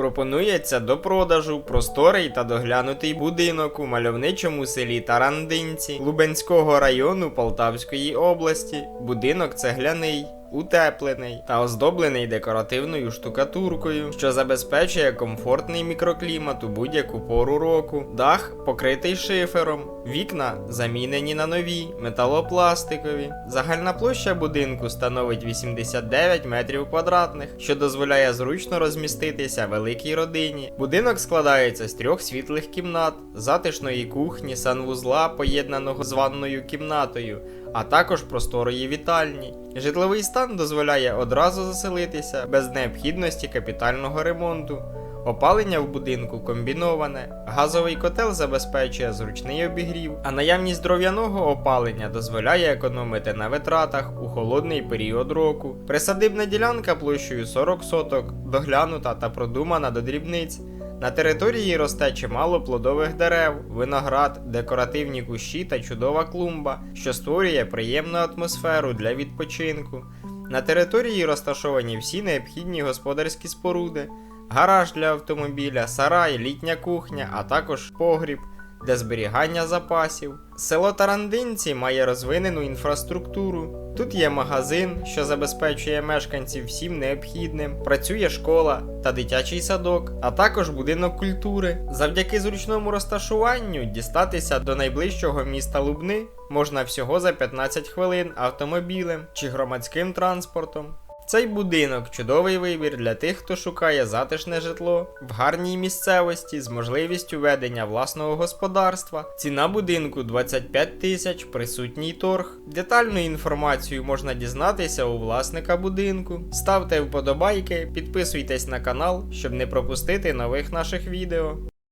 Пропонується до продажу просторий та доглянутий будинок у мальовничому селі Тарандинці Лубенського району Полтавської області. Будинок цегляний. Утеплений та оздоблений декоративною штукатуркою, що забезпечує комфортний мікроклімат у будь-яку пору року. Дах покритий шифером, вікна замінені на нові, металопластикові. Загальна площа будинку становить 89 метрів квадратних, що дозволяє зручно розміститися великій родині. Будинок складається з трьох світлих кімнат, затишної кухні, санвузла, поєднаного з ванною кімнатою, а також просторої вітальні. Житловий стан дозволяє одразу заселитися без необхідності капітального ремонту. Опалення в будинку комбіноване, газовий котел забезпечує зручний обігрів, а наявність дров'яного опалення дозволяє економити на витратах у холодний період року. Присадибна ділянка площею 40 соток, доглянута та продумана до дрібниць. На території росте чимало плодових дерев, виноград, декоративні кущі та чудова клумба, що створює приємну атмосферу для відпочинку. На території розташовані всі необхідні господарські споруди, гараж для автомобіля, сарай, літня кухня, а також погріб для зберігання запасів. Село Тарандинці має розвинену інфраструктуру. Тут є магазин, що забезпечує мешканців всім необхідним, працює школа та дитячий садок, а також будинок культури. Завдяки зручному розташуванню дістатися до найближчого міста Лубни можна всього за 15 хвилин автомобілем чи громадським транспортом. Цей будинок чудовий вибір для тих, хто шукає затишне житло в гарній місцевості з можливістю ведення власного господарства. Ціна будинку 25 тисяч, присутній торг. Детальну інформацію можна дізнатися у власника будинку. Ставте вподобайки, підписуйтесь на канал, щоб не пропустити нових наших відео.